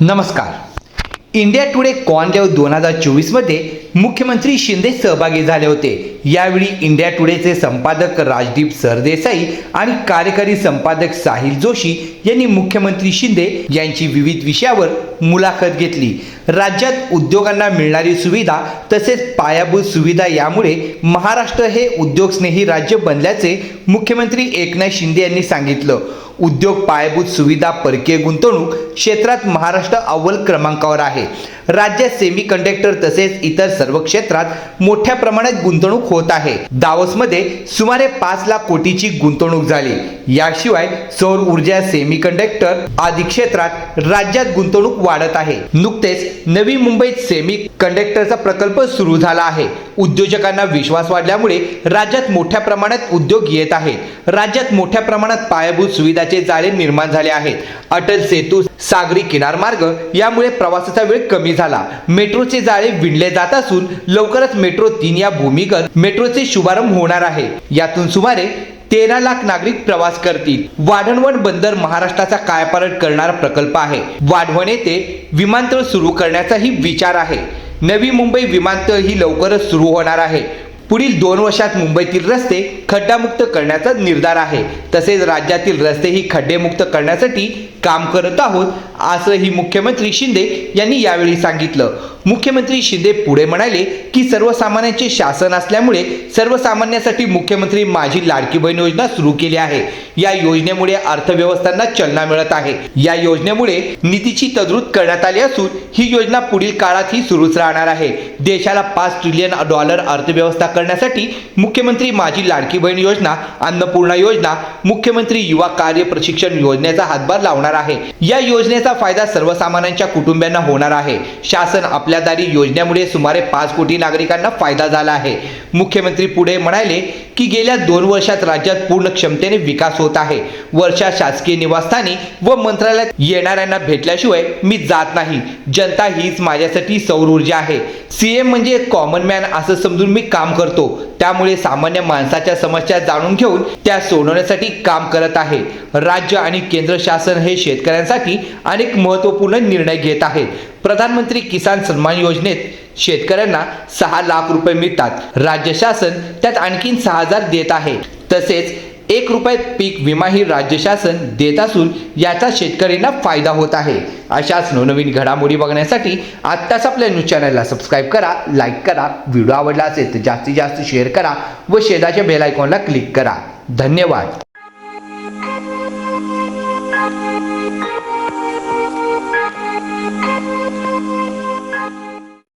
नमस्कार. India today कॉनलेव दोन हजार चोवीसमध्ये मुख्यमंत्री शिंदे सहभागी झाले होते. यावेळी इंडिया टुडेचे संपादक राजदीप सरदेसाई आणि कार्यकारी संपादक साहिल जोशी यांनी मुख्यमंत्री शिंदे यांची विविध विषयावर मुलाखत घेतली. राज्यात उद्योगांना मिळणारी सुविधा तसेच पायाभूत सुविधा यामुळे महाराष्ट्र हे उद्योगस्नेही राज्य बनल्याचे मुख्यमंत्री एकनाथ शिंदे यांनी सांगितलं. उद्योग पायाभूत सुविधा परकीय गुंतवणूक क्षेत्रात महाराष्ट्र अव्वल क्रमांकावर आहे. राज्यात सेमी कंडक्टर तसेच इतर सर्व क्षेत्रात मोठ्या प्रमाणात गुंतवणूक होत आहे. दावोसमध्ये सुमारे पाच लाख कोटीची गुंतवणूक झाली. याशिवाय सौर ऊर्जा सेमी कंडक्टर आदी क्षेत्रात राज्यात गुंतवणूक वाढत आहे. नुकतेच नवी मुंबईत सेमी कंडक्टरचा प्रकल्प सुरू झाला आहे. उद्योजकांना विश्वास वाढल्यामुळे राज्यात मोठ्या प्रमाणात उद्योग येत आहेत. राज्यात मोठ्या प्रमाणात पायाभूत सुविधा सुविधाचे जाळे निर्माण झाले आहेत. अटल सेतू सागरी किनारमार्ग यामुळे प्रवासाचा वेळ कमी झाला. मेट्रोचे जाळे विणले जात असून लवकरच मेट्रो तीन या भूमिगत मेट्रोचे शुभारंभ होणार आहे. यातून सुमारे तेरा लाख नागरिक प्रवास करतील. वाढवण बंदर महाराष्ट्राचा कायापालट करणारा प्रकल्प आहे. वाढवण येथे विमानतळ सुरू करण्याचाही विचार आहे. नवी मुंबई विमानतळ ही लवकरच सुरू होणार आहे. पुढील दोन वर्षात मुंबईतील रस्ते खड्डामुक्त करण्याचा निर्धार आहे. तसेच राज्यातील रस्तेही खड्डेमुक्त करण्यासाठी काम करत आहोत असंही मुख्यमंत्री शिंदे यांनी यावेळी सांगितलं. मुख्यमंत्री शिंदे पुढे म्हणाले की सर्वसामान्यांचे शासन असल्यामुळे सर्वसामान्यांसाठी मुख्यमंत्री माझी लाडकी बहीण योजना सुरू केली आहे. या योजनेमुळे अर्थव्यवस्थांना चालना मिळत आहे. या योजनेमुळे निधीची तरतूद करण्यात आली असून ही योजना पुढील काळातही सुरूच राहणार आहे. देशाला पाच ट्रिलियन डॉलर अर्थव्यवस्था करण्यासाठी मुख्यमंत्री माझी लाडकी बहीण योजना अन्नपूर्णा योजना मुख्यमंत्री युवा कार्य प्रशिक्षण योजनेचा हातभार लावणार आहे. या योजनेचा फायदा सर्वसामान्यांच्या कुटुंबियांना होणार आहे. शासन आपल्या दारी योजनेमुळे सुमारे पाच कोटी नागरिकांना फायदा झाला आहे. मुख्यमंत्री पुढे म्हणाले की गेल्या दोन वर्षात राज्यात पूर्ण क्षमतेने विकास होत आहे. वर्षा शासकीय निवासस्थानी व मंत्रालयात येणाऱ्यांना भेटल्याशिवाय मी जात नाही. जनता हीच माझ्यासाठी सौर ऊर्जा आहे. सीएम म्हणजे कॉमन मॅन असं समजून मी काम करतो. त्यामुळे सामान्य माणसाच्या समस्या जाणून घेऊन त्या सोडवण्यासाठी काम करत आहे. राज्य आणि केंद्र शासन हे शेतकऱ्यांसाठी अनेक महत्त्वपूर्ण निर्णय घेत आहेत प्रधानमंत्री किसान सन्मान योजनेत शेतकऱ्यांना सहा लाख रुपये मिळतात. राज्य शासन त्यात आणखीन सहा हजार देत आहे. तसेच एक रुपये पीक विमा ही राज्य शासन देत असून याचा शेतकऱ्यांना फायदा होत आहे. अशाच नवनवीन घडामोडी बघण्यासाठी आत्ताच आपल्या न्यूज चॅनलला सबस्क्राईब करा लाईक करा व्हिडिओ आवडला असेल तर जास्तीत जास्त शेअर करा व शेजाच्या बेल आयकॉनला क्लिक करा. धन्यवाद.